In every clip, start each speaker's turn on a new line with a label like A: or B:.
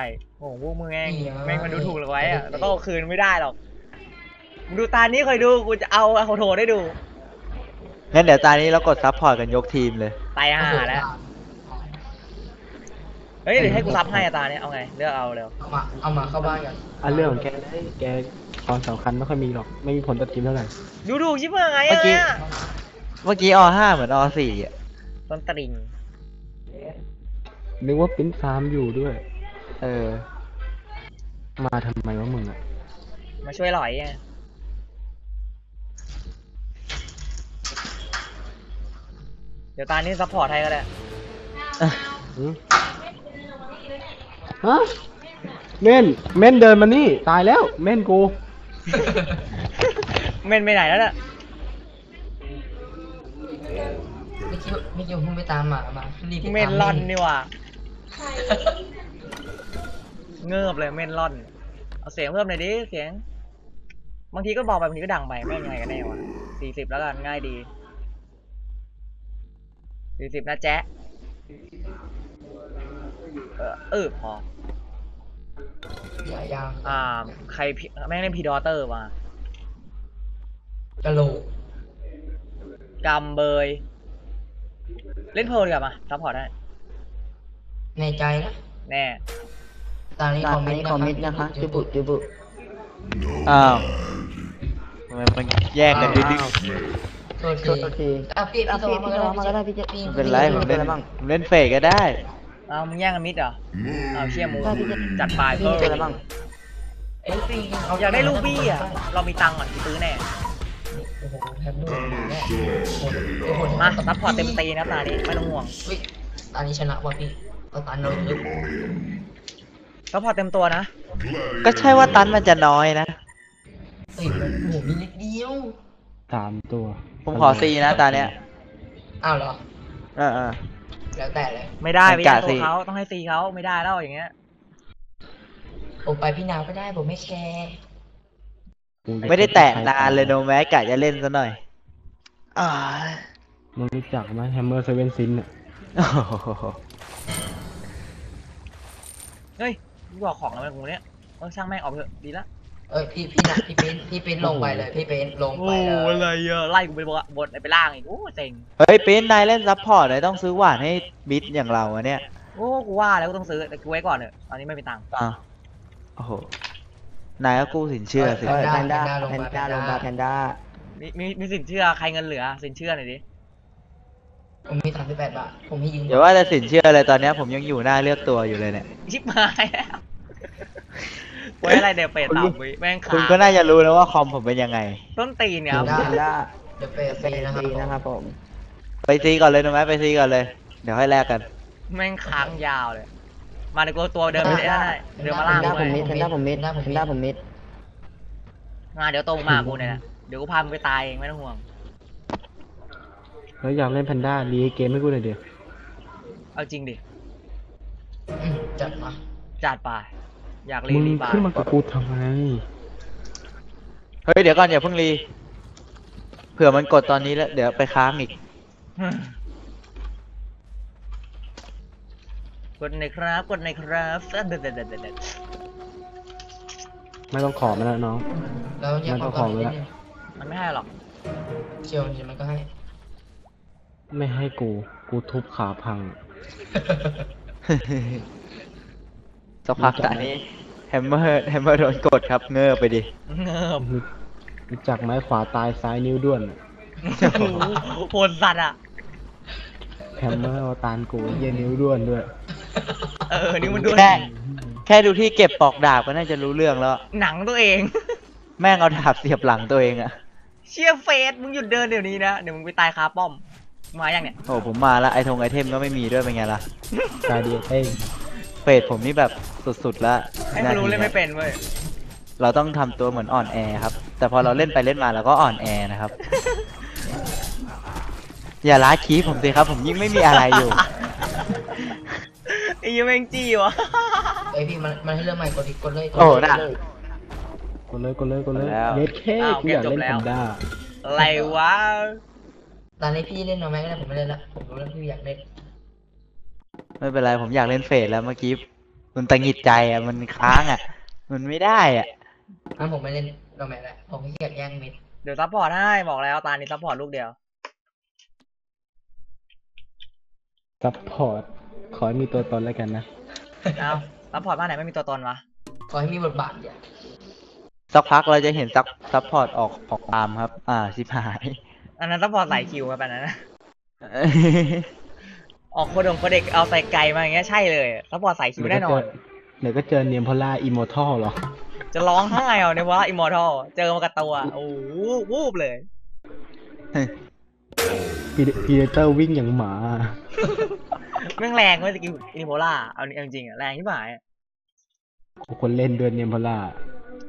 A: ช่โอ้โหพวกมึงแม่ง
B: นี่ไง
A: แม่งมันดูถูกเราไว้อะแล้วก็เอาคืนไม่ได้หรอกมึงดูตานี้เคยดูกูจะเอาเอาโถได้ดู
C: งั้นเดี๋ยวตอนนี้เรากดซับพอร์ตกันยกทีมเลย
A: ตายห่าแล้วเฮ้ยเดี๋ยวให้กูซับให้อะตาเนี้ยเอาไงเลือกเอาเร็ว
B: เอามาเอามาเข้าบ้านกัน
D: อันเรื่องของแกเลยแกความสำคัญไม่ค่อยมีหรอก ไม่มีผลต่อทีมเท่าไหร่
A: ดูดูชิบหาย
C: เมื่อกี้
A: อะ
C: เมื่อกี้อห้าเหมือนอสี่อะ
A: ต้นตริง
D: นึกว่าปิ้นฟาร์มอยู่ด้วย
C: เออ
D: มาทำไมวะมึงอะ
A: มาช่วยหลอยไงเดี๋ยวตานี้ซัพพอร์ตให้ก็ได้
D: หือฮะเม่นเม่นเดินมานี่ ตายแล้วเม่นกู
A: เมนไปไหนแล้วเนี่ย
B: ไม่คิดว่าไม่คิดว่าเพิ่งไปตามหมามารีบไปตาม
A: เมนลอนนี่หว่า เงิบเลยเมนลอน เอาเสียงเพิ่มหน่อยดิเสียง บางทีก็เบาไปบางทีก็ดังไปแม่งยังไงกันแน่วะสี่สิบแล้วกันง่ายดีสี่สิบนะแจ๊ะเออเออพอ
B: อย่ายาง
A: อ่า ใครพี่แม่งเล่นพีดอเตอร์มา
B: กะโหลก
A: กำเบย เล่นเพลดีกว่ามาซัพพอร์ตได้
B: ในใจนะ
A: แน่
B: ตอนนี้
E: ต
B: ค
E: อ
B: อนมเมน
E: นี้
B: ต์
E: คอมมิตนะคะจุบุจุบุ
C: อ้าวทำไมมันแยกกันดื้อ
B: โทษ
E: โท
B: ที
E: ษที
B: อะพี่
E: อะ
B: พี่
E: พี่
B: โทรมา
E: พี่
B: ก็
E: โทร
B: ได้
E: มาก็ได้พี่จะ
B: พี่
C: ๆไม่เป็นไรผมเล่น
E: อะไรบ้าง
C: ผมเล่นเฟกก็ได้
A: เอามึงแย่งกันมิดเหรอเอาเชี่ยมู
E: ได้พี่จะ
A: จัดไป
E: พี่
A: เพิ่
E: มี
A: ม
E: ตัวอะไรบ้าง
B: เอ้ยพี่เอ
A: ยากได้ลูบี้อะเรามีตังค์ก่อนซื้อแน่
B: โอ้โหแฮปปี้เนี่ยโอ้โห
A: มาซัพพอร์ตเต็มตีนะตานี้ไม่ต้องห่วง
B: เฮ้ยตอนนี้ชนะว่ะพี่ตอนเราลึก
A: ซัพพอร์ตเต็มตัวนะ
C: ก็ใช่ว่าตันมันจะน้อยนะ
B: เฮ้ยมันโอ้โหมีนิดเดียว
D: สามตัว
C: ผมขอซีนะตาเนี้ย
B: อ้าวเหรอ
C: เออเออ
B: แล้วแต่เลย
A: ไม่ได้
C: มัน
A: ไม่ได้
C: กะ
A: ตั
C: สิ
A: วเขาต้องให้ซีเขาไม่ได้แล้วอย่างเงี้ย
B: ผมไปพี่นาวก็ได้ผมไม่แคร์
C: ไม่ได้แตะนานเลยโนแมสกะจะเล่นซะหน่อยอ่า
D: มึงรู้จักไหมแฮมเมอร์เซเว่นซินอะ
C: โอ้โห
A: เฮ้ย กูบอกของแล้วมันกูเนี้ยเออช่างแม่งออกไปเถอะดีละ
B: เอ้ยพี่พี่นะพี่เป็นพี่เป็นลงไปเลยพี่เป็นลง
A: โอ้
B: ไปเลย
A: อะไรอะไล่กูไปบนไปล่างอีกโอ้เซ็ง
C: เฮ้ยปิ้นนายเล่นซับพอร์ตนายต้องซื้อหวานให้บิดอย่างเราอะเนี่ย
A: โอ้กูว่าแล้วกูต้องซื้อแต่กูไว้ก่อนเถอะตอนนี้ไม่มีตังค์
C: อ้าวโอ้โหนายก็กู้สินเชื่อสิ
E: เออแพนด้าแพนด้าลงมาแพนด้า
A: มีมีมีสินเชื่อใครเงินเหลือ สินเชื่อหน่อยดิ
B: ผมมีสามสิบแปดบาทผมให้ยืม
C: เดี๋ยวว่าจะสินเชื่ออะไรตอนเนี้ยผมยังอยู่หน้าเลือกตัวอยู่เลยเนี่ย
A: ชิบหายแล้ว ไว้อะไรเดี๋ยวเปรตต่ำวิแม่งขา
C: คุณก็น่าจะรู้นะว่าคอมผมเป็นยังไง
A: ต้นตีนเนี่ย
E: แพ
A: ครับ
E: นด้า
B: เดี๋ยวเปย์
E: เป็น
B: ฟรีนะครับ
E: ดีนะครับผม
C: ไปซีก่อนเลยโนแมสไปซีก่อนเลย เดี๋ยวให้แลกกัน
A: แม่งค้างยาวเลย มาเดี๋ยวกูเอาตัวเดินไปได้ได้เดินมา
E: แพ
A: ล่าง
E: นด้า
A: เล
E: ผม
A: ย
E: มิดแพนด้าผมมิดแพนด้าผมมิด
A: มาเดี๋ยวตรงมากูเนี่ยแหละเดี๋ยวกูพามึงไปตายเองไม่ต้องห่วง
D: แล้วอยากเล่นแพนด้ารีเกมให้กูหน่อยเดียว
A: เอาจริงดิ
B: อืมจัดมา
A: จัดไป อยากรี
D: มึง
A: รีบา
D: ขึ้นมากับกูทำไม
C: เฮ้ยเดี๋ยวก่อนอย่าเพิ่งรี เผื่อมันกดตอนนี้แล้ว เดี๋ยวไปค้างอีก
A: กดหน่อยครับ กดหน่อยครับเด็ดเด็ดเด็ดเด็ด
D: ไม่ต้องขอมาแล้วน้อง
B: แล้วเนี่ย
D: มัน
B: เขา
D: ก็ขอไว้ละ
A: มันไม่ให้หรอก
B: เชียวจริงๆมันก็ให้
D: ไม่ให้กู กูทุบขาพัง
C: สักพักแต่นี้แฮมเมอร์แฮมเมอร์โดนกดครับเงือบไปดิ
A: เงิบ
D: รู้จักไม้ขวาตายซ้ายนิ้วด้วนอะ
A: โหดสัตว์อะ
D: แฮมเมอร์เอาตานกูเหี้ยนิ้วด้วนด้วย
A: เออ นี่มันดู
C: แค่แค่ดูที่เก็บปลอกดาบก็น่าจะรู้เรื่องแล้ว
A: หนังตัวเอง
C: แม่งเอาดาบเสียบหลังตัวเองอะ
A: เชียเฟสมึงหยุดเดินเดี๋ยวนี้นะ เดี๋ยวมึงไปตายคาป้อม มาอย่างเนี้ย
C: โอ้ผมมาแล้วไอทงไอเทมก็ไม่มีด้วยเป็นไงล่ะ
D: กาเดียเต้ง
C: เฟดผมนี่แบบสุดๆแล้ว
A: ให้มันรู้เล่นไม่เป็นเว้ย
C: เราต้องทำตัวเหมือนอ่อนแอครับ แต่พอเราเล่นไปเล่นมาเราก็อ่อนแอนะครับ อย่าล้าคีผมสิครับ ผมยิ่งไม่มีอะไรอยู่
A: ไอ้ยี่แม่งจี้วะ
B: ไอยพี่มันมันให้เริ่มใหม่กดอีกกดเลยกด
C: โอ้
B: เลย
C: น่ะ
D: กดเลยกดเลยกดเลย
C: แล้ว
D: เย็ดแค่กูอยากเล่นแพนด้า
A: อะไรวะ
B: ตอนนี้พี่เล่นน้องแม็กก็ได้ผมไม่เล่นละผมรู้แล้วพี่อยากเล่น
C: ไม่เป็นไรผมอยากเล่นเฟดแล้วเมื่อกี้โนมันตังหิดใจอะมันค้างอะ มันไม่ได้อะ
B: งั้นผมไม่เล่นโรแมนแล้วผมขี้เกียจแย่งมิด
A: เดี๋ยวซัพพอร์ตให้บอกแล้วตานี้ซัพพอร์ตลูกเดียว
D: ซัพพอร์ต ขอให้มีตัวตนแล้วกันนะ
A: เอาซัพพอร์ตบ้านไหนไม่มีตัวตนวะ
B: ขอให้มีบทบาทอย่า
C: สักพักเราจะเห็นซับซัพพอร์ตออกของตามครับ อ่าชิบหาย
A: อันนั้นซัพพอร์ตใส่คิวครับอันนั้นนะ ออกโคดงโคเด็กเอาใส่ไก่มาอย่างเงี้ยใช่เลยซัพพอร์ตใส่คิวแน่นอน
D: เดี๋ยวก็เจอเนียมพอล่าอิมมอร์ทัลหรอ
A: จะร้องไห้เอาในว่าอิมมอร์ทัลเจอมากับตัวโอ้โหวูบเลย
D: พีพีเดเตอร์วิ่งอย่างหมา
A: แม่งแรงเว้ยสกิลอินิโพล่าเอาเอาจริงๆอะแรงที่หมายอะ
D: คนเล่นด้วยเนียมพอล่า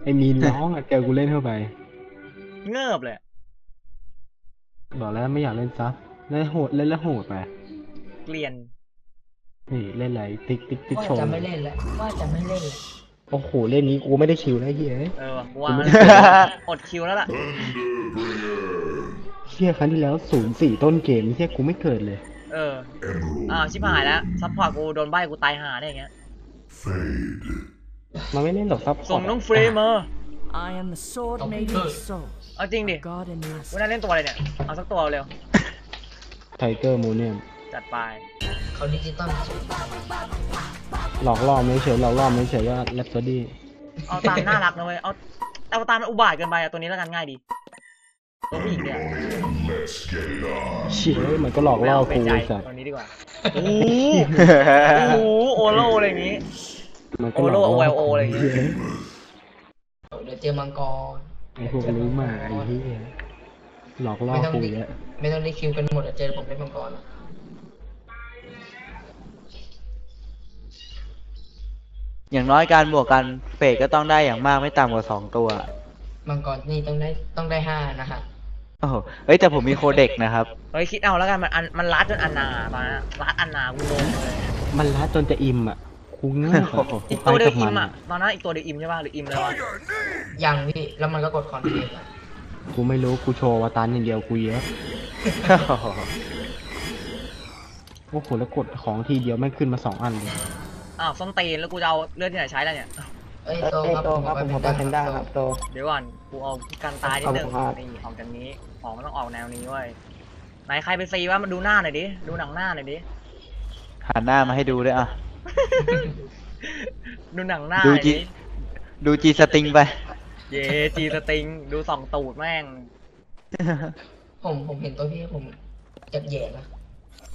D: ไอ้มีนน้องอะเจอกูเล่นเข้าไป
A: เงิบเลย
D: บอกแล้วไม่อยากเล่นซับเล่นโหดเล่นแล้วโหดไป
A: เกลียน
D: นี่เล่นอะไรติ๊กติ๊กติ๊ก
B: ว่า
D: โชว์
B: จะไม่เล่นแล้วว่าจะไม่เล่นแล้ว
D: โอ้โหเล่นนี้กูไม่ได้คิวแล้วเฮีย
A: เออว่ะกูว่า
D: กูไม่
A: อดคิวแล้วล่ะ
D: เฮียครั้งที่แล้วศูนย์สี่ต้นเกมเฮียกูไม่เกิดเลย
A: เอออ้าวชิบหายแล้วซัพพอร์ตกูโดนใบกูตายห่าได้อย่างเงี้ย
D: มันไม่เล่นหรอกซับพอร์ต
A: ส่งน้องเฟรมมา
F: I am the sword made of soul.
A: เอาจริงดิ
F: God in the
A: กูน่าเล่นตัวอะไรเนี่ย เอาสักตัวเร็ว
D: ไทเกอร์มูเนียม
A: จัดไป
B: เขาดิจิตอล
D: หลอกล่อไม่เฉยหลอกล่อไม่เฉยว่าแรปโซดี้
A: เอาตามน่ารักนะเว้ยเอาเอาตามมันอุบาทเกินไปอะตัวนี้แล้วกันง่ายดีตัวผู้หญิงเนี่ย
D: เชี่ยมันก็หลอก
A: ไม่
D: ล่อ
A: เอาเป็
D: กู
A: นใจ
D: ไอ้สัตว์
A: ตัวนี้ดีกว่าโอ้โหโอ้โหโอโลอะไรอย่างงี้
D: มันก็หลอก
A: โอโล
D: ล่อ
A: โอ
D: กู
A: อะไรอย่างเงี้ย
B: เดี๋ยวเจอมังกร
D: ไอ้พวกรู้มากไอ้เหี้ยหลอกล่อ
B: ไม่ต้อง
D: กู
B: ดิ
D: เยอะ
B: ไม่ต้องได้คิวกันหมดอะเจอผมเป็นมังกร อะ
C: อย่างน้อยการบวกกันเฟดก็ต้องได้อย่างมากไม่ต่ำกว่าสองตัว
B: มังกรนี่ต้องได้ต้องได้ห้านะฮะ
C: โอ้โหเอ้ยแต่ผมมีโคเด็กนะครับ
A: เฮ้ยคิดเอาแล้วกันมันอันมันรัดจนอันนาตอนนั้นอะรัดอันนากูงงเลย
D: มันล้าจนจะอิ่มอะกูเงือกอะ
A: อีก
D: ไป
A: ตัวเดีย
D: กั
A: ว
D: บ
A: อิ
D: มัน
A: มอะ
D: อะ
A: ตอนนั้นอีกตัวเดียวอิมใช่ป่ะหรืออิมเลยวะ
B: ยังพี่แล้วมันก็กดคอนเทนต์อะ
D: กูไม่รู้กูโชว์วาตันอย่างเดียวกูเยอะโอ้โหแล้วกดของทีเดียวแม่งขึ้นมาสองอันเลย
A: อ้าวส้นตีนแล้วกูจะเอาเลือดที่ไหนใช้แล้วเนี่ย
B: เอ้ย
E: เอ้ย
B: โตครับ
E: โตครับผมขอไปแพนด้าครับโต
A: เดี๋ยวก่อนกูเอากันตายนิดนึง
E: ขอบคุณครับ
A: นี่ออกจากนี้ของมันต้องออกแนวนี้เว้ยไหนใครไปซีว่ามาดูหน้าหน่อยดิดูหนังหน้าหน่อยดิ
C: หันหน้ามาให้ดูด้วยอะ
A: ดูหนังหน้า
C: ดู
A: หน่อย
C: จี
A: ดิ
C: ดูจีสติงไป
A: เยจีสติงดูสองตูดแม่ง
B: ผมผมเห็นตัวพี่ผมจับแย่นะ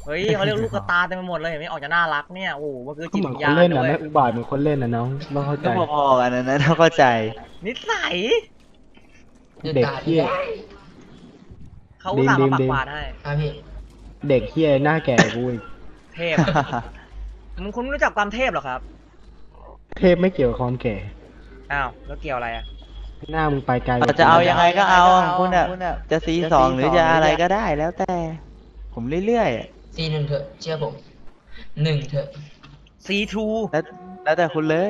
A: เฮ้ยเขาเรียกลูกกระตาเต็มไปหมดเลยเห็นไหมออกจะน่ารักเนี่ยโอ้โหมันคือ
D: ก็
A: จิต
D: เหมือน
A: วิญ
D: คน
A: ญาณ
D: เล่น
A: ด้
D: อะ
A: วย
D: แม่งอุบาทเหมือนคนเล่นอะน้องต้องเข้าใจ
C: ก็พอๆกันนะนะถ้าเข้าใจ
A: นิสัย
B: ดืด
D: เด็ก
B: ตา
D: เหี้ย
A: เขาอุตส่าห์
D: ดี
A: มามปัก
D: ดี
A: ปาดให้
B: อะพี่
D: เด็กเฮียหน้าแก่กูอีก
A: เทพอะมึงคุณไม่รู้จักความเทพหรอครับ
D: เทพไม่เกี่ยวกับความแก่
A: อ้าวแล้วเกี่ยวอะไรอะ
D: หน้ามึงไปไกลกว่
C: จะเอายังไงก็เอา
E: เอา
C: คุณอะ
E: คุณอะ
C: จะซีสองหรือจะอะไรก็ได้แล้วแต่ ผมเรื่อยๆอะ
B: ซีหนึ่งเถอะเชื่อผมหนึ่งเถอะ
A: C2
C: แล้วแล้วแต่คุณเลย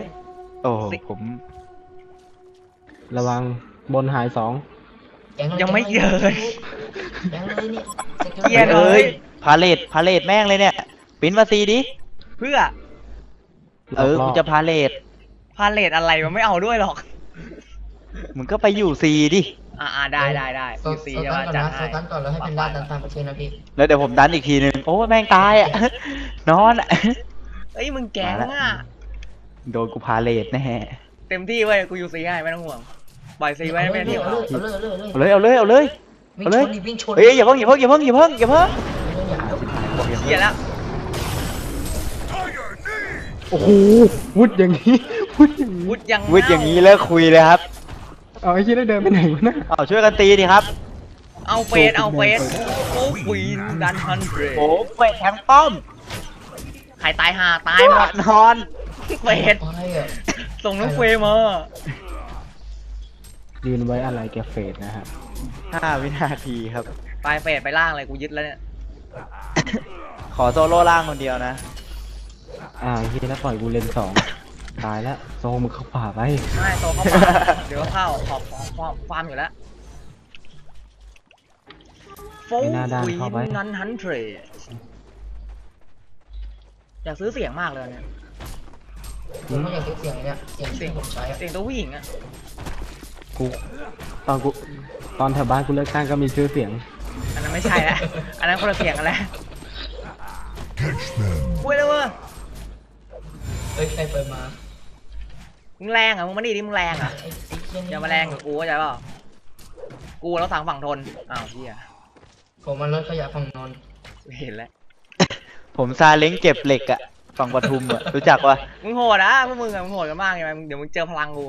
C: โอ้โห
A: สิ
C: ผม
D: ระวังบนหายสอง
A: ยังไม่เจอเลย
B: ยังเลยเนี่ยสกิล
A: เกลียด
C: เอ้ย พาเลทพาเลทแม่งเลยเนี่ยปิ้นมาซีดิ
A: เพื่อ
C: เออ
D: หล
C: กู
D: กล่
C: จะพาเลท
A: พาเลทอะไรมันไม่เอาด้วยหรอก
C: มึงก็ไปอยู่ซีดิ
A: อ่าได้ได้ได้
B: โซ
A: ยูซี
B: โซ
A: จะ
B: ตั
A: มาน
B: ก่อน
A: จัด
B: นะโซ
A: ให้
B: ตันก่อนแล้วให้เป็นด้านตันตามประเทศนะพี่
C: แล้วเดี๋ยวผมดันอีกทีนึง โอ้แม่งตายอะ นอนอะ
A: เอ้ยมึงแก๊ง
C: มาละ
A: อะ
C: โดนกูพาเลทแน่
A: เต็มที่เว้ยกูยูซีให้ไม่ต้องห่วงปล่อยซีไว้ไม่เป็น
B: เรื่
A: ที่
B: อย
A: ของ
B: เอา
A: เรา
B: เลยเอาเลยเอาเลย
C: เอาเลยเอาเลยเอาเลย
B: วิ่ง
C: เอาเลย
B: ชนดิวิ่งชน
C: เฮ้ยอย่าเพิ่งอย่าเพิ่งอย่าเพิ่งอย่าเพิ่งอย่าเพิ่ง
A: เสียแล้ว
D: โอ้โหวุดอย่างนี้วุดอย่างนี้
A: วุดยัง
C: วุดอย่างนี้เลิกคุยเลยครับ
D: เอาไอ้เหี้ยได้เดินไปไหนวะนะ
C: เอาช่วยกันตีดิครับ
A: เอาเฟสเอาเฟสโอ้ควีนดันฮันเดร
C: โอ้เฟดแทงป้อม
A: ใครตายหาตายหมด
C: นอน
A: เฟส
B: อะไรอะ
A: ส่งน้องเฟมา
D: ยืนไว้อะไรแกเฟดนะฮะ
C: ห้าวินาทีครับ
A: ไปเฟสไปล่างเลยกูยึดแล้วเนี่ย
C: ขอโซโล่ล่างคนเดียวนะ
D: อ่าไอ้เฮียแล้วปล่อยกูเลนสอง ตายแล้วโซมึงเข้าป่าไป
A: ไม่โตเข้ามาเดี๋ยวเข้าขอบของฟาร์มฟาร์มอยู่แล้วโฟ
D: ไม่น่าได้
A: ควี
D: เข้าไป
A: นนันฮันเดรอยากซื้อเสียงมากเลยเนี่ย
B: ผมไม่อยากได้เสียงเนี่ยเสียงที่ผมใช้อะ
A: เสียงตัวผู้หญิงอะ
D: กูตอนกูตอนแถวบ้านกูเลิกสร้างก็มีชื่อเสียง
A: อันนั้นไม่ใช่ละอันนั้นคนละเสียงกันแล้วพูดเลยเว้ย
B: เฮ้ยใครเปิดมา
A: มึงแรงเหรอะมึงมานี่ดิมึงแรงเหรอะ
B: ไอ้ไอ้เหี้ยนี่
A: อย่ามาแรงกับกูเข้าใจเปล่ากูแล้วสั่งฝั่งทนอ้าวเฮีย
B: ผมมันรถขยะฝั่งนนท์
A: เห็นแล้ว
C: ผมซาเล้งเก็บเหล็กอะฝั่งปทุมอะรู้จักปะ
A: มึงโหดนะพวกมึงอะมึงโหดกันมากไงมึงเดี๋ยวมึงเจอพลังกู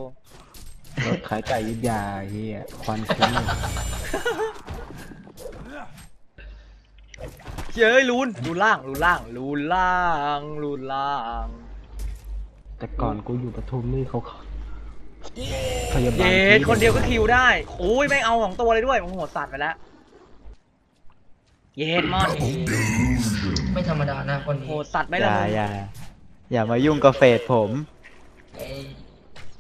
D: รถขายไก่ยุทธยาเฮียควันคุ้ง
A: เจ้ยลูนลูนล่างลูนล่างลูนล่างลูนล่าง
D: แต่ก่อนกูอยู่ปทุมนี่เขาพยาบาล
A: เย็ด
D: ที่
A: คนเดียวก็คิวได้โอ้ยแม่งเอาสองตัวเลยด้วยมึงโหดสัตว์ไปแล้วเย็ดมอน
B: ไม่ธรรมดานะคน
A: โห
B: นี้
A: ดสัตว์ไหม่
C: อ
A: ละ
C: ย่า
A: มึง
C: อย่าอย่ามายุ่งกับเฟสผม
B: ไอ้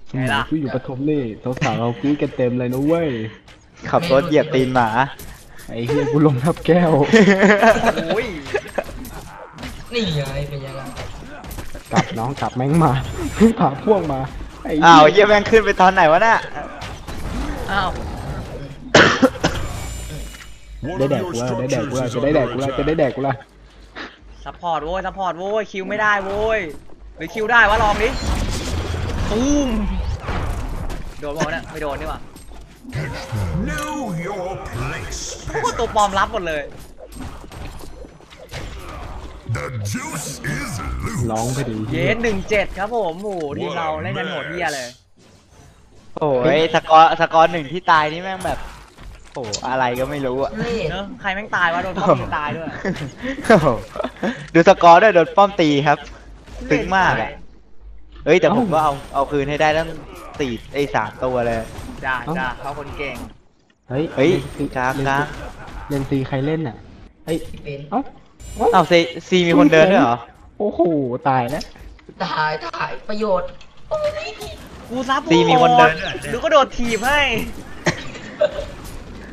D: สมัยกูอยู่ปทุมนี่สาวๆเรากรี๊ดกันเต็มเลยนะเว้ย
C: ขับรถเหยียบตีนหมา
D: ไอ้เฮียกูลงทับแก้ว
A: โอ้ย
B: นี่ไงเป็นยังไง
D: กลับน้องกลับแม่งมาเพิ่งพาพวกมาไอ้
C: อ้าว
D: เหี้
C: เยี่ยแม่งขึ้นไปตอนไหนวะน่ะ
A: อ้าว
D: ได้แดกกูแล้วได้แดกกูแล้วจะได้แดกกูแล้วจะได้แดกกูแล้ว
A: ซัพพอร์ตโว้ยซัพพอร์ตโว้ยคิวไม่ได้โว้ยหรือคิวได้วะลองดิตูมโดนบอลเนี่ยไม่โดนนี่หว่า
G: Know your place.
A: พวกตัวปลอมรับหมดเลย
D: ร้องไปดิ
A: เยสหนึ่งเจ็ดครับผมโอ้โหทีมเราเล่นกันโหดเฮียเลย
C: โอ้ยสกอร์สกอร์หนึ่งที่ตายนี่แม่งแบบโอ้อะไรก็ไม่รู้อะ
B: นี่
A: เนอะใครแม่งตายวะโดนพ่อยิงตายด้วย
C: โอ้โหดูสกอร์ด้วยโดนป้อมตีครับ ตึงมากอะเฮ้ยแต่ผมก็เอาเอาคืนให้ได้ตั้งสี่ไอ้สามตัวเลย
A: จ้าจ้าเขาคนเก่ง
D: เฮ้ย
C: เฮ้ย
D: ล่น
C: กลางกลาง
D: เล่นซีใครเล่นอะเฮ้ย
B: ที่เป็น
D: เอ้า
C: อ้าวซีซีมีคนเดินด้วยเหรอ
D: โอ้โห ตายแล้ว
B: ตายตายประโยชน์
A: กูซับ
C: ตีมีคนเดินด้วย
A: หรือก็โดดถีบให้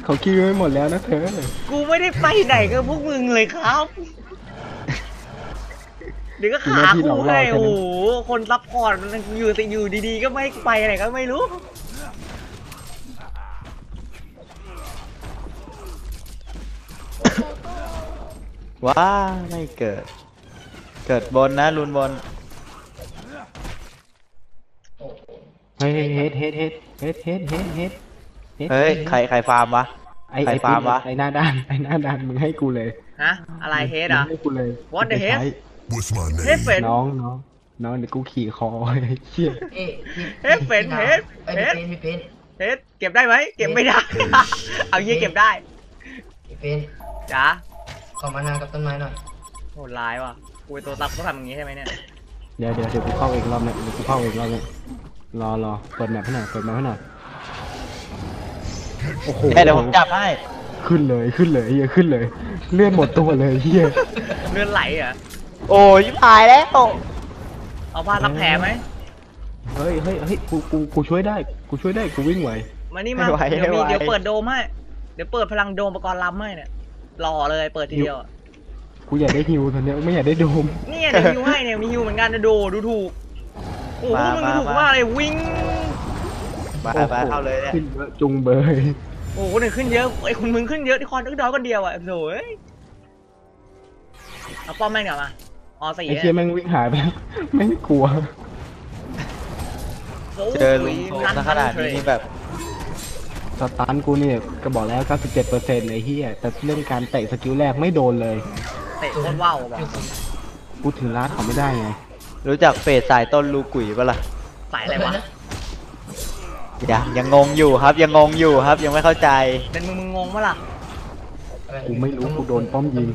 D: เขาคิวไว้หมดแล้วนะเธอ
A: กูไม่ได้ไปไหนกับพวกมึงเลยครับ เดี๋ยวก็ขาคู่ให้โอ้โห คนซัพพอร์ตมันอยู่แต่อยู่ดีๆ ก็ไม่ให้ไปไหนก็ไม่รู้
C: ว้าไม่เกิด เกิดบนนะรุนบน
B: โอ้โห
D: เฮ้ยเฮ็ดเฮ็ดเฮ็ดเฮ็ดเฮ็ดเฮ็ดเฮ็ด
C: เฮ้ยใครใครฟาร์มวะ
D: ไอ้
C: ใคร
D: ไอ้
C: ฟาร์มวะ
D: ไอ้หน้าด้านไอ้หน้าด้านมึงให้กูเลย
A: ฮะอะไรเฮดอะ
D: มึงให้กูเลย
A: What the
D: กูไป
A: heck?
D: ใช้
G: What's my
A: เฮ้ย
G: name?
A: เฟน
D: น้องน้องน้องเดี๋ยวกูขี่คอไอ้เชี่ย
B: เอ๊ะพี่
A: เฮ้ยเฟน
B: พี่
A: เฮ้ย
B: ไอ้ย
A: เฮ้ย
B: พี่เป็นพี่เป็น
A: เฮดเก็บได้ไหมเก็บไม่ได้ เอาเยี่ยเก็บได้
B: พี่เป็น
A: จ้า
B: ขอมานากับต้นไม้หน่อย
A: โหดร้ายว่ะกูเป็นตัวซับต้องทำอย่างงี้ใช่ไหมเนี่ย
D: เดี๋ยวเดี๋ยวเดี๋ยวกูเข้าเองรอบหนึงเดี๋ยวกูเข้าเองรอบหนึงรอรอเปิดแมปให้หน่อยเปิดแมปให้หน่อยโอ้โห
C: เนี่ยเดี๋ยวผมจับให้
D: ขึ้นเลยขึ้นเลยเฮียขึ้นเลย เลื่อนหมดตัวเลยเฮีย
A: เลือดไหลเหรอะ
C: โอ้ยหายแล้ว
A: เอาผ้าซับแผลไหม
D: เฮ้ยเฮ้ยเฮ้ยกูกูกูช่วยได้กูช่วยได้กูวิ่งไหว
A: มานี่มา
C: ไม่ไหว
A: เดี๋ยวมี
C: ไม่ไหว
A: เดี๋ยวเปิดโดมให้เดี๋ยวเปิดพลังโดมประกรณ์ลำให้เนี่ย รอเลยเปิดทีเดียวอะ
D: กูอยากได้ฮิวตอนเนี้ยไม่อยากได้โดม
A: เนี่ยเดี๋ยวฮิวให้เนี่ยมีฮิวเหมือนกันนะดูดูถูก โอ้โห
C: มา
A: มึง
C: มา
A: ถูก
C: มาม
A: มากเลยวิ่ง
C: มา
D: โอ้โห
C: มาเข้าเลยเนี่ย
D: ขึ้นเยอะจุงเบย
A: โอ้โหคนอื่นขึ้นเยอะไอ้คุณมึงขึ้นเยอะที่คอนนึกน้อยคนเดียวอะโถ่เอ้ยเอาป้อมแม่งกลับมาอสี่
D: ไอ้เชี่ยแม่งวิ่งหายไปแล้วแม่งกลัว
A: โอ้
C: เจอลุงโซ
A: นั
C: ซะขนาดนี้นี่แบบ
D: สตันกูเนี่ยก็บอกแล้ว97%ไอ้เหี้ยแต่เรื่องการเตะสกิลแรกไม่โดนเลย
A: เตะโคตรว่าวบอก
D: กูถึงลาดเขาไม่ได้ไง
C: รู้จักเฟสสายต้นลูกุ๋ยปะล่ะ
A: สายอะไรวะ
C: ยังยังงงอยู่ครับยังงงอยู่ครับยังไม่เข้าใจ
A: เป็นมึงมึงงงปะล่ะ
B: อะไร
D: กูไม่รู้กูโดนป้อมยิง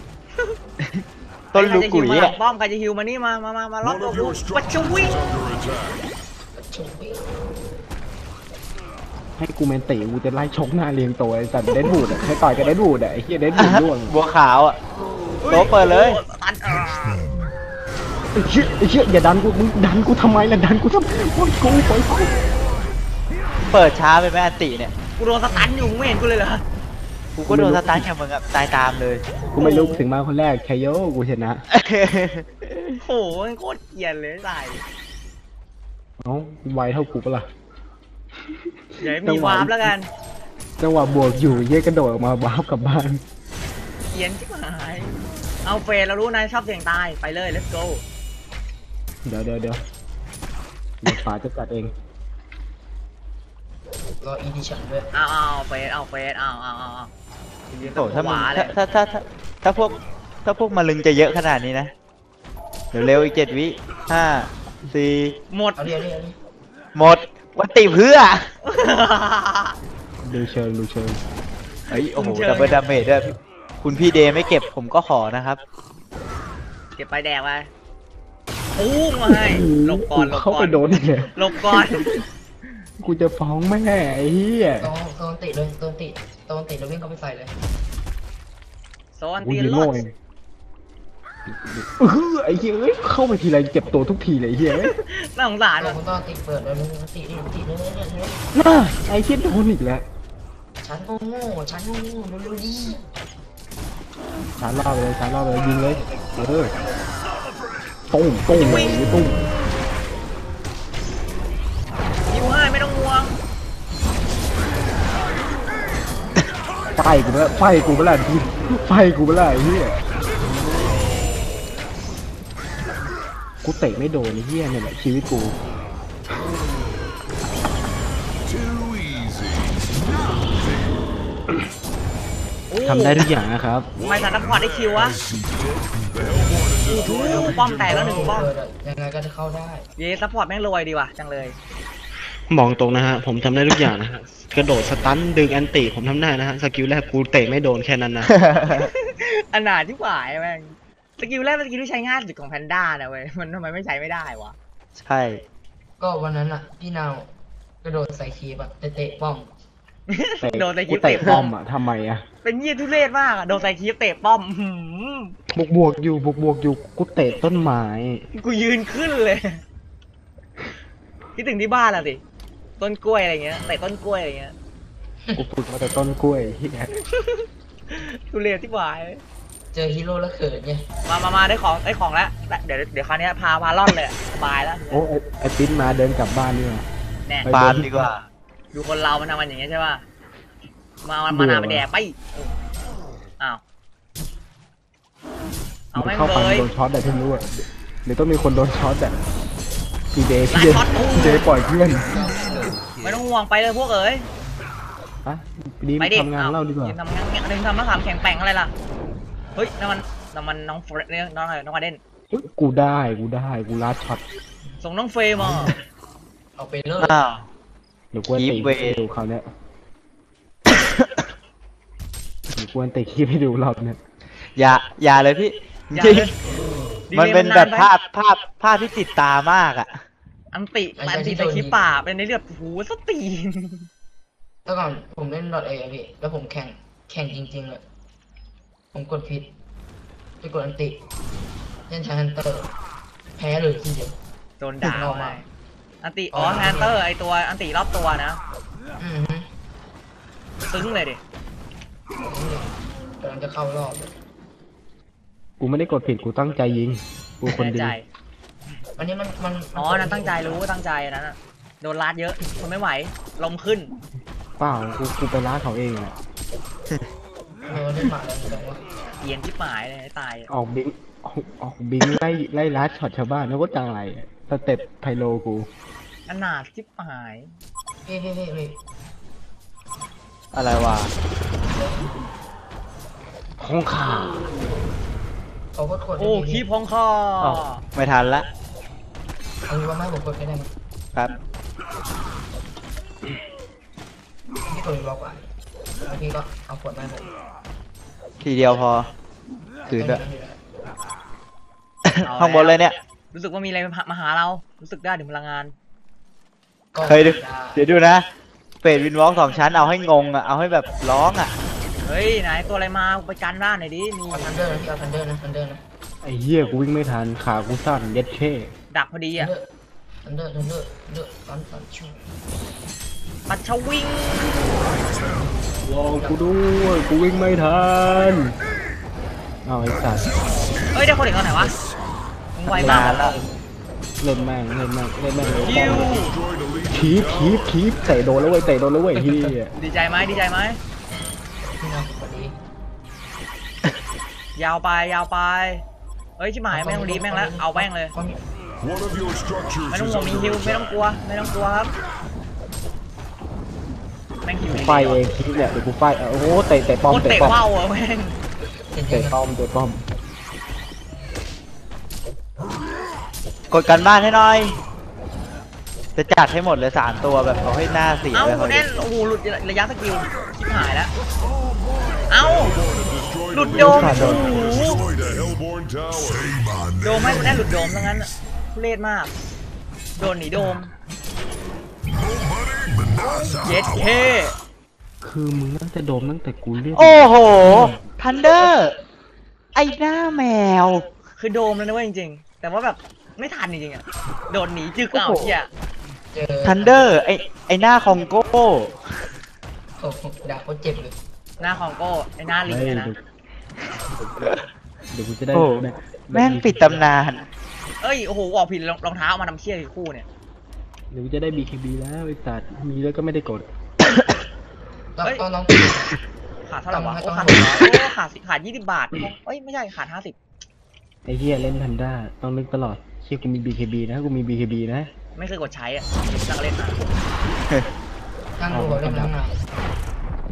C: ต้นลูกุ๋ย
A: ใครจะฮิวมาหลั
C: อะ
A: งป้อมใครจะฮิวมานี่มามามามาล็อก
G: One
A: ตัว
G: of
A: กู
G: your
A: ปัจจุ
G: structures
A: วิ่ง
G: is under attack.
B: ชุบวิ่ง
D: ให้กูเมนติกูจะไล่ชกหน้าเรียงตัวไอ้สัตว์เดดบูดอะให้ต่อยกับเดดบูดอะไอ้เหี้ยเดดบูดร่วง
C: บัวขาวอะโต๊ะเปิดเลย
A: ตันอ่า
D: ไอ้เชี่ยไอ้เชี่ยอย่าดันกูมึงดันกูทำไมล่ะดันกูทำไมโอ้ยกูปล่อยไป
C: เปิดช้าไปไหมอันติเนี่ย
A: กูโดนสตันอยู่มึงไม่เห็นกูเลยเหรอ
C: กูก็โดนสตาร์ทกับมึงอะตายตามเลย
D: กูไม่รู้ถึงมาคนแรกชัยโยกูชนะ
A: โอ้โหมันโคตรเกลียดเลยใส่
D: เอ้าไวเท่ากูปะล่ะ
A: เดี๋ยวมีวาร์ปแล้วกัน
D: จังหวะบวกอยู่เย่กระโดดออกมาบ้าบกลับบ้าน
A: เขียนชิบหาย เอาเฟรนเรารู้นายชอบเสี่ยงตายไปเลย let's go
D: เดี๋ยวเดี๋ยวเดี๋ยวเดี๋ยวป๋าจะจัดเอง
B: รออีดิชั่นด้วย
A: เอาเอาเอาเฟรนเอาเฟรนเอาเอาเอาเอายืน
C: โอ้ถ้า
A: ห
C: มึง
A: วาเล
C: ถ้ายถ้าถ้าถ้าถ้าพวกถ้าพวกมาลึงจะเยอะขนาดนี้นะ เดี๋ยวเร็วอีกเจ็ดวิห้าสี่
A: หมด
B: เอาดิเอาดิเอาดิ
C: หมด วันติเพื่อ
D: ดูเชิงดูเชิง
C: เฮ้ยโอ้โห
A: คุณเชิญ
C: ดับเบิลดาเมจด้วยคุณพี่เดย์ไม่เก็บผมก็ขอนะครับ
A: เก็บไปแดกไปอู้มาให้หลบก่อนหลบ
D: เข้า
A: ก่อ
D: ไป
A: น
D: โดนอีกเลย
A: หลบก่อน
D: กูจะฟ้องแม่ไอ้เหี้ย
B: โตโตนติดเลยโตนติดโตนติดแล้ววิ่งเข้าไปใส่เลย
A: โซน
D: กู
A: ตี
D: ยิง
A: ร
D: โง่
A: ถ
D: เอง เออไอ้เหี้ยเอ้ยเข้าไปทีไรเจ็บตัวทุกทีเลยไอ้เหี้ยเอ้ย
A: น่าสงสาร
B: โต
A: ว่ะ
B: คุณต้องติดเปิดเลยติดดิติดเลยเลยเลย
D: น่าไอ้เหี้ยโดนอีกแล้ว
B: ฉันโง่โง่ฉันโง่โง่เร็วๆดิ
D: ชาร์จล่อไปเลยชาร์จล่อไปเลยยิงเลยเออตุ้มตุ้มเลยตุ้ม
A: ยิวให้ไม่ต้องห่วง
D: ไฟกูไปแล้วไฟกูไปแล้วพี่ไฟกูไปแล้วไอ้เหี้ย กูเตะไม่โดนไอ้เหี้ยเนี่ยแหละชีวิตกู
G: Too easy.
A: อู้
D: ทำได้ทุกอย่างนะครับ
A: ทำไมสันนัพพอร์ตได้คิววะโอ้โหป้อมแตกแล้วหนึ่งป้อม
B: เปิดอะยังไงก็จะเข้าได้
A: เย้ซัพพอร์ตแม่งรวยดีว่ะจังเลย
D: มองตรงนะฮะ ผมทำได้ทุกอย่างนะฮะกระโดดสตันดึงแอนติผมทำได้นะฮะ สกิลแรกกูเตะไม่โดนแค่นั้นนะ
A: อนาถที่หวายแม่ง สกิลแรกเป็นสกิลที่ใช้ง่ายสุดของแพนด้านะเว้ย มันทำไมไม่ใช้ไม่ได้วะ
C: ใช่
B: ก็วันนั้นอะพี่นาวกระโดดใส่คีบอะเตะเตะป้อม
A: โดนใส่ค
D: กู
A: ลิป
D: เตะ
A: เตะ
D: ป้
A: ป้
D: อ
A: อ
D: ม
A: ม
D: อะทำไมอะ
A: เป็นยี่ทุเรศมากอะโดนใส่คลิปเตะป้อมหืม
D: บวกบวกอยู่บวกบวกอยู่กูเตะต้นไม้
A: กูยืนขึ้นเลย คิดถึงที่บ้านอะสิ ต้นกล้วยอะไรเงี้ยเตะต้นกล้วยอะไรเงี้ย
D: กูฝึกมาแต่ต้นกล้วยเหี้ย
A: ทุเรศที่หวาย
B: เจอฮีโร่แล้วเขินไง
A: มามามาได้ของได้ของแล้ว เดี๋ยวเดี๋ยวคราวเนี้ยพาพาล่อนเลยอะสบายแล้ว
D: โอ้ไอ้ไอปิ้นมาเดินกลับบ้านนี่ว่ะ
A: แน่
D: ไป
C: ฟาร์มดีกว่า
A: ดูคนเรามันทำมันอย่างเงี้ยใช่ป่ะมาเอา
D: เบื่
A: มา
D: อ
A: นาไปแดกไปอ้าวเอา
D: มัน
A: แม่ง
D: เข้า
A: เล
D: ฟัน
A: ย
D: โดนช็อตแต่ที่รู้อะหรือต้องมีคนโดนช็อตอะพี่เดย์พี่เดย์
A: ไล่ช็อตกู
D: พี่เดย์ปล่อยเพื่อน
A: ไม่ต้องห่วงไปเลยพวกเอ๋ย
D: อะดี
A: ไปดิ
D: ทำงานเราดีกว่า
A: ยืนทำงานเนี่ยนึงทำมะขามแข็งแป่งอะไรล่ะเฮ้ยนั่นมันนั่นมันน้องเฟรเนี่ยน้องอะไรน้องอาเดน
D: เฮ้ยกูได้กูได้กูลัดช็อต
A: ส่งน้องเฟรมมา
B: เอาไปเลิก
C: อ้าว
D: เดี๋ยวกวนตี
C: Keep way
D: ให้ดูคราวเนี้ยเดี๋ยวกวนตีคลิปให้ดูรอบเนี้ย
C: อย่าอย่าเลยพี่
A: อย่า
C: จริง
A: เลย
C: มันเป็น
A: ดีลย์
C: แบบ
A: ไป
C: ภาพภาพภาพที่ติดตามากอะ
A: อันติอันติใส่คลิปป่าเป็นในเลือดหูสตีน
B: แต่ก่อนผมเล่นดอทเอพี่ แล้วผมแข่ง แข่งจริงๆเลย ผมกดผิดไปกดอันติเล่นชาฮันเตอร์ แพ้เลยทีเดียว
A: โดนด่า
B: ถึงเอามา
A: ไปอันติอ๋อแฮนเตอร์ไอตัวอันติรอบตัวนะ
B: อือฮึ
A: ซึ้งเลยดิ
B: กำลังจะเข้ารอบ
D: กูไม่ได้กดผิดกูตั้งใจยิง กูคน
A: แน่
D: ดี
A: ใจ
B: วันนี้มันมัน
A: อ๋อนั้นตั้งใจรู้ตั้งใจอันนั้นอะโดนลาดเยอะทนไม่ไหวลมขึ้น
D: เปล่ากูกูไปล้าเขาเองอะ
B: เออได้มาแล้วแสดงว่า
A: เกรียนที่หมายเลยให้ตายอะ
D: ออกบิงออกออกบิงไล่ไล่ลัดช็อตชาวบ้านแล้วก็จังไรอะสเต็ปไพโลกู
A: อนาถที่หาย
B: พี่พี่พี่พี่
C: อะไรวะ
D: ห้องข่า
B: เขาก็กด
A: โอ้คีพองคอ
C: อ้าวไม่ทันละ
B: เอาว่าไม่ผมกดไม่ได้มั้ย
C: ครับ
B: พี่กดบล็อกไว้ แล้วพี่ก็เอาขวดไม่ผม
C: ทีเดียวพอถือด้วย
A: เอา
C: ข้างบนเลยเนี่ย
A: รู้สึกว่ามีอะไรมาหาเรา รู้สึกได้ถึงพลังงาน
B: ก็
C: เคยดูเดี๋ยวดูนะเฟดวินวอล์กสองชั้นเอาให้งงอะ เอาให้แบบร้องอะ
A: เฮ้ยไหนตัวอะไรมาไปกันบ้านหน่อยดิมี
B: เอาทันเดอร์นะพี่เอาทันเดอร์นะทันเดอร์นะ
D: ไอ้เหี้ยกูวิ่งไม่ทันขากูสั้นเย็ดเช่
A: ดักพอดี
B: ทัน
A: อะ
B: เดอร์ทันเดอร์ทันเดอร์ทันเดอร์ตันตันชู
A: ปัดชวิง
D: รอกูด้วยกูวิ่งไม่ทันเอาไอ้สัส
A: เฮ้ยได้คนอีกตอนไหนวะมึงไวมาก
C: นานแล้ว
D: เล่นแม่งเล่นแม่งเล่นแม่งเลย
A: คิว
G: Destroyed a lead.
D: คีบคีบคีบเตะโดนแล้วเว้ยเตะโดนแล้วเว้ยเฮีย
A: ดีใจไหมดีใจไหม
B: พี่น้องสวัสดี
A: ยาวไปยาวไปเฮ้ยชิบหายไม่ต้องรีบแม่งแล้วเอาแม่งเลย
G: One of your structures
A: ไม่ต้อง
G: is
A: ห่วงมี
G: under
A: ฮิวไม่ต้อง
G: attack.
A: กลัวไม่ต้องกลัวครับแม่งฮิว
D: กูไฟเองคีบเนี่ยเดี๋ยวกูไฟเออโอ้โหเตะเตะป้อม
A: โคตร
D: เตะ
A: เตะ
D: ป้อม
A: ว่าวอะแม่ง
B: จริง
D: เตะ
B: ๆ
D: ป้อมเตะป้อม
C: กดกันบ้านให้หน่อย จะจัดให้หมดเลยสามตัวแบบเอาให้หน้าเสีย
A: เอ้า
C: เลย
A: คุณแน่นโอ้โหหลุดระยะสกิลชิบหายแล้วเอ้า
G: Destroyed
A: หลุ
G: a
A: ด
G: lead.
A: โดมโอ้โห
G: Destroyed a Hellborn tower. Say my
A: โดมให้คุณแน่นหลุดโดมทั้งนั้นอะทุเรศมาก โดนหนีโดม เย็ดเค
D: คือมึงน่าจะโดมตั้งแต่กูเรียก
C: โอ้โหทันเดอร์ไอ้หน้าแมว
A: คือโดมเลยนะเว้ยจริงๆ แต่ว่าแบบไม่ทันจริงๆอะโดนหนีจึกเอาเหี้ย
B: เจอ
C: ทันเดอร์ไอ้ไอ้หน้าคองโก้
B: โอ้โหด่าเขาเจ็บเลย
A: หน้าของโก้ไอ้หน้าลิง
D: เฮ้ย
A: อะนะ
D: เดี๋ยวกูจะได้
C: โอ้
D: ได้
C: แม่งปิดตำนาน
A: เอ้ยโอ้โหออกผิดรองรองเท้าเอามาทำเชี่ยอีกคู่เนี่ย
D: เดี๋ยวกูจะได้ BKB แล้วไอ้สัตว์มีแล้วก็ไม่ได้กด
B: ต้อง
A: เฮ้ย
B: ต้องน้อง
A: ขาดเท่าไหร่วะ
B: ต้
A: โอ้
B: อง
A: ขาด
B: ให้
A: โอ้ขาดสิขาดยี่สิบบาทเอ้ยไม่ใช่ขาดห้าสิบ
D: ไอ้เหี้ยเล่นแพนด้าต้องนึกตลอดเชี่ยกูมี BKB นะกูมี BKB นะ
A: ไม่เคยกดใช้อะนั่งเล่นมา
B: นั่งดูเรื่องนั่งหนา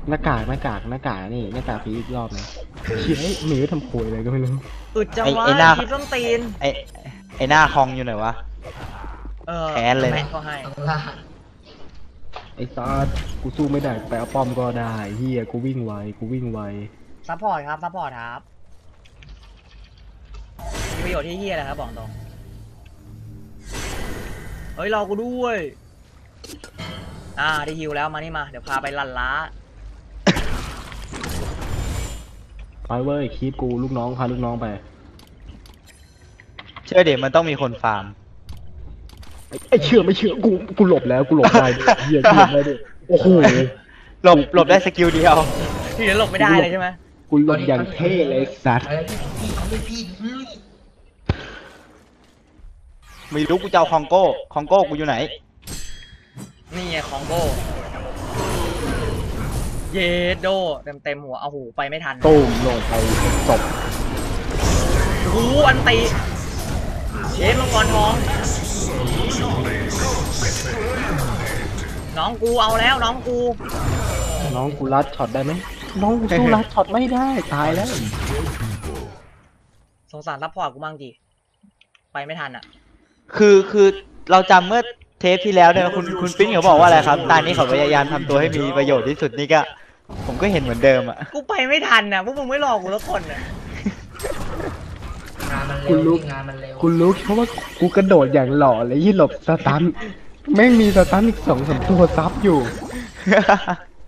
D: หน้ากากหน้ากากหน้ากากนี่หน้ากากฟรีอีกรอบนึงเชี่ยไอ้หมีทำโคยอะไรก็ไม่รู้
A: อึดจัง
C: ไอ้
A: วะ
C: ไอ้หน้า
A: คลิปต้นตีน
C: ไอ้ไอ้หน้าคองอยู่ไหนวะ
A: เออ
C: แค้นเลยนะ
A: แม่ก็ให้
B: ต้องล่า
D: ไอ้ซาดกูสู้ไม่ได้ไปเอาป้อมก็ได้เฮียกูวิ่งไวกูวิ่งไว
A: ซัพพอร์ตครับซัพพอร์ตครับมีประโยชน์ที่เฮียแหละครับบอกตรงเฮ้ยรอกูด้วย อ่าได้ฮิวแล้วมานี่มา เดี๋ยวพาไปลันล้า
D: ไปเว้ยคีบกูลูกน้องพาลูกน้องไป
C: เชื่อเดี๋ยวมันต้องมีคนฟาร์ม
D: ไอ้ไอ้เชื่อไม่เชื่อกูกูหลบแล้วกูหลบได้ด้วยเฮียกูหลบได้ด้วยโอ้โห
C: หลบหลบได้สกิลเดียว
A: ที่เหลือหลบไม่ได้เลยใช่ไหม
D: กูหลบอย่างเท่เลยสัตว์
B: อะไรพี่เอาเลยพี่ลุย
C: ไม่รู้กูจะเอาคองโก้คองโก้กูอยู่ไหน
A: นี่ไงของโก้เยโดเต็มเต็มๆหัวเอาหูไปไม่ทัน
D: ตุ้มลงไปศพ
A: หูอันตีเชฟมังกรทอง น้องกูเอาแล้วน้องกู
D: น้องกูรัดช็อตได้ไหมน้องกูสู้รัดช็อตไม่ได้ตายแล้ว
A: สงสารซัพพอร์ตกูบ้างจีไปไม่ทันอะ
C: คือคือเราจำเมื่อเทปที่แล้วเนี่ยคุณคุณปิ้นเขาบอกว่าอะไรครับตอนนี้เขาพยายามทำตัวให้มีประโยชน์ที่สุดนี่ก็ ผมก็เห็นเหมือนเดิมอะ
A: กูไปไม่ทันน่ะพวกมึงไม่รอกูสักคนน่ะ
B: งานมัน
D: คุ
B: เร็
D: ณ
B: ว
D: รู้
B: พี่งานมันเร็ว
D: คุณรู้เพราะว่ากูกระโดดอย่างหล่อเลยยี่หลบสตัน แม่งมีสตันอีกสองสามตัวซับอยู่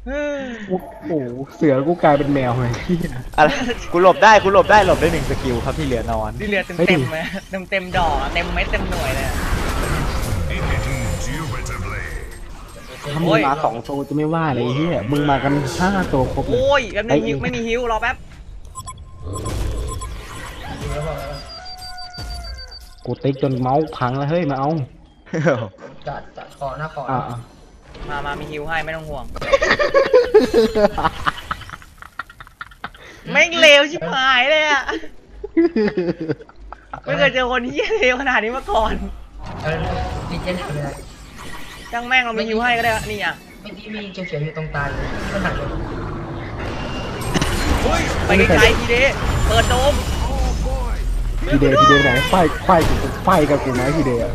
A: เฮ้ย
D: โอ้โห เสือกูกลายเป็นแมวเลยที่
C: อะไรกูหลบได้กูหลบได้หลบได้หนึ่งสกิลครับที่เหลือนอน
A: นี่เรือเต็ม
D: เฮ้ย
A: เต็มเลยเต็มเต็มดอกอะเต็มเม็ดเต็มหน่วยเลยอะ
G: Indubitably.
D: ถ้ามึงมาสองตัวจะไม่ว่าเลยไอ้เฮียมึงมากันห้าตัวครบเลย
A: โอ้ยแป๊บนึงฮิวไม่มีฮิวรอแป๊บ
B: จริงแล้วบอกแล้ว
D: กูติ๊กจนเมาส์พังแล้วเฮ้ยมาเอา
B: จัดจัดขอหน้าขอ
D: อ่า
A: มามามีฮิวให้ไม่ต้องห่วง ไม่งเลวชิบหายเลยอะ ไม่เคยเจอคนที่เลวขนาดนี้มาก่อน
B: เออดีเจนทำอะไร
A: จังแม่งเรามีฮิวให้ก็ได้นี่อะ
B: เมื่อกี้มีเขียวๆอยู่ตรงตาเลยมันหันเลย
A: ไปไกลๆทีเดเปิดโดม
D: ทีเดย์ทีเดย์ไหนไฟไฟกูไฟกับกูไหมทีเดย์อะ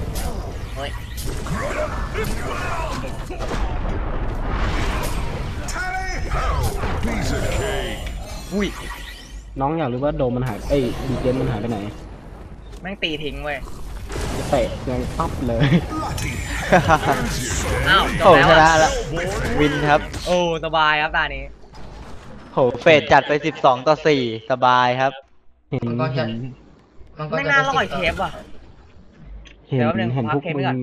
A: อุ้ย
D: น้องอยากรู้ว่าโดมมันหายเอ้ยดีเจนมันหายไปไหน
A: แม่งตีทิ้งเว้ย
D: เตะยังปั๊บเลย
A: อ้าวจ
C: โอ้
A: บแล้ว
C: ชนะ
A: อะ
C: แล้ววินครับ
A: โอ้สบายครับตานี้
C: โหเฟดจัดไปสิบสองต่อสี่สบายครับ
D: เห็น
B: มันก็จะ
D: เห็น
B: มันก็
A: ไม่
B: จะ
A: น่า
B: ได้
A: รอด
B: สิบ
A: เท
B: ต่
A: ปว่ะ
D: เห็น
A: เดี๋ยวแป๊บนึง
D: เห็น
A: พั
D: พ
A: ก
D: วก
A: เทป
D: มึ
A: ไว้ก่อน
D: ง